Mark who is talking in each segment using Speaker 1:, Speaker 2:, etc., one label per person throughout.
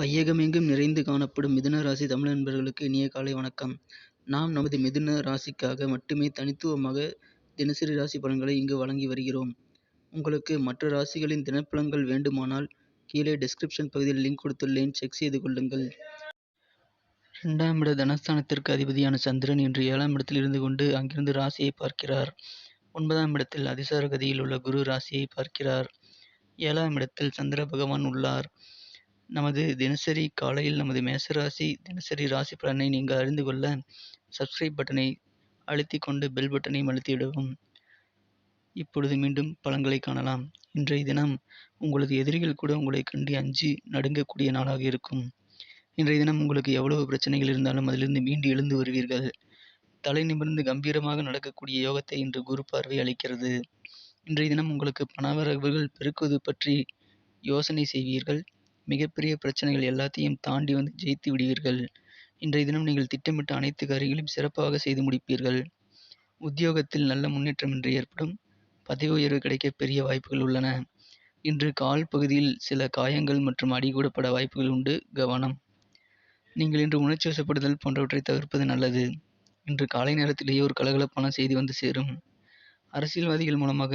Speaker 1: வையகமெங்கும் நிறைந்து காணப்படும் மிதுன ராசி தமிழ் நண்பர்களுக்கு இனிய காலை வணக்கம். நாம் நமது மிதுன ராசிக்காக மட்டுமே தனித்துவமாக தினசரி ராசி பலன்களை இங்கு வழங்கி வருகிறோம். உங்களுக்கு மற்ற ராசிகளின் தினப்பலன்கள் வேண்டுமானால் கீழே டிஸ்கிரிப்ஷன் பகுதியில் லிங்க் கொடுத்துள்ளேன் செக் செய்து கொள்ளுங்கள். இரண்டாம் இட தனஸ்தானத்திற்கு அதிபதியான சந்திரன் இன்று ஏழாம் இடத்தில் இருந்து கொண்டு அங்கிருந்து ராசியை பார்க்கிறார். ஒன்பதாம் இடத்தில் அதிசார கதியில் உள்ள குரு ராசியை பார்க்கிறார். ஏழாம் இடத்தில் சந்திர பகவான் உள்ளார். நமது தினசரி காலையில் நமது மேசராசி தினசரி ராசி பலனை நீங்கள் அறிந்து கொள்ள சப்ஸ்கிரைப் பட்டனை அழுத்தி கொண்டு பெல் பட்டனையும் அழுத்திவிடவும். இப்பொழுது மீண்டும் பலன்களை காணலாம். இன்றைய தினம் உங்களது எதிரிகள் கூட உங்களை கண்டு அஞ்சு நடுங்கக்கூடிய நாளாக இருக்கும். இன்றைய தினம் உங்களுக்கு எவ்வளவு பிரச்சனைகள் இருந்தாலும் அதிலிருந்து மீண்டு எழுந்து வருவீர்கள். தலை நிமிர்ந்து கம்பீரமாக நடக்கக்கூடிய யோகத்தை இன்று குரு பார்வை அளிக்கிறது. இன்றைய தினம் உங்களுக்கு பணவரவுகள் பெருக்குவது பற்றி யோசனை செய்வீர்கள். மிகப்பெரிய பிரச்சனைகள் எல்லாத்தையும் தாண்டி வந்து ஜெயித்து விடுவீர்கள். இன்றைய தினம் நீங்கள் திட்டமிட்ட அனைத்து காரியங்களையும் சிறப்பாக செய்து முடிப்பீர்கள். உத்தியோகத்தில் நல்ல முன்னேற்றம் இன்று ஏற்படும். பதவி உயர்வு கிடைக்க பெரிய வாய்ப்புகள் உள்ளன. இன்று கால் பகுதியில் சில காயங்கள் மற்றும் அடிகூடப்பட வாய்ப்புகள் உண்டு கவனம். நீங்கள் இன்று உணர்ச்சி வசப்படுதல் போன்றவற்றை தவிர்ப்பது நல்லது. இன்று காலை நேரத்திலேயே ஒரு கலகலப்பான செய்தி வந்து சேரும். அரசியல்வாதிகள் மூலமாக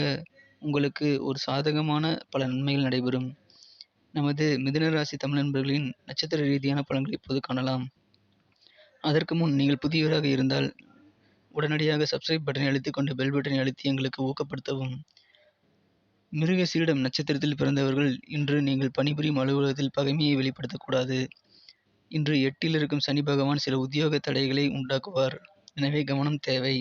Speaker 1: உங்களுக்கு ஒரு சாதகமான பல நன்மைகள் நடைபெறும். நமது மிதுன ராசி தமிழ் நண்பர்களின் நட்சத்திர ரீதியான பலன்களை இப்போது காணலாம். அதற்கு முன் நீங்கள் புதியவராக இருந்தால் உடனடியாக சப்ஸ்கிரைப் பட்டனை அழுத்திக் கொண்டு பெல் பட்டனை அழுத்தி எங்களுக்கு ஊக்கப்படுத்தவும். மிருகசீரிடம் நட்சத்திரத்தில் பிறந்தவர்கள் இன்று நீங்கள் பணிபுரியும் அலுவலகத்தில் பகைமையை வெளிப்படுத்தக்கூடாது. இன்று எட்டில் இருக்கும் சனி பகவான் சில உத்தியோக தடைகளை உண்டாக்குவார். எனவே கவனம் தேவை.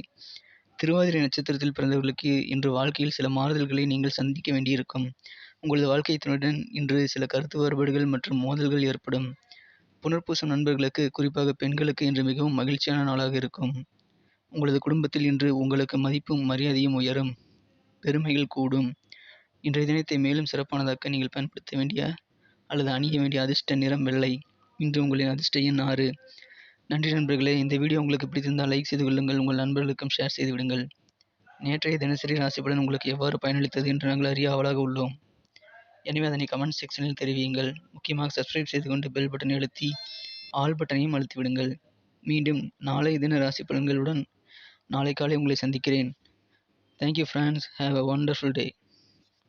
Speaker 1: திருவாதிரை நட்சத்திரத்தில் பிறந்தவர்களுக்கு இன்று வாழ்க்கையில் சில மாறுதல்களை நீங்கள் சந்திக்க வேண்டியிருக்கும். உங்களது வாழ்க்கை துணையுடன் இன்று சில கருத்து வேறுபாடுகள் மற்றும் மோதல்கள் ஏற்படும். புனர்பூசம் நண்பர்களுக்கு குறிப்பாக பெண்களுக்கு இன்று மிகவும் மகிழ்ச்சியான நாளாக இருக்கும். உங்களது குடும்பத்தில் இன்று உங்களுக்கு மதிப்பும் மரியாதையும் உயரும். பெருமைகள் கூடும். இன்றைய தினத்தை மேலும் சிறப்பானதாக்க நீங்கள் பயன்படுத்த வேண்டிய அல்லது அணிய வேண்டிய அதிர்ஷ்ட நிறம் வெள்ளை. இன்று உங்களின் அதிர்ஷ்ட எண் ஆறு. நன்றி நண்பர்களே இந்த வீடியோ உங்களுக்கு பிடித்திருந்தால் லைக் செய்து கொள்ளுங்கள் உங்கள் நண்பர்களுக்கும் ஷேர் செய்து விடுங்கள். நேற்றைய தினசரி ராசிப்படன் உங்களுக்கு எவ்வாறு பயனளித்தது என்று நாங்கள் அறிய ஆவலாக உள்ளோம். எனவே அதனை கமெண்ட் செக்ஷனில் தெரிவியுங்கள். முக்கியமாக சப்ஸ்கிரைப் செய்து கொண்டு பெல் பட்டனை அழுத்தி ஆல் பட்டனையும் அழுத்தி விடுங்கள். மீண்டும் நாளை தின ராசி பலன்களுடன் நாளை காலை உங்களை சந்திக்கிறேன். Thank you friends have a wonderful day.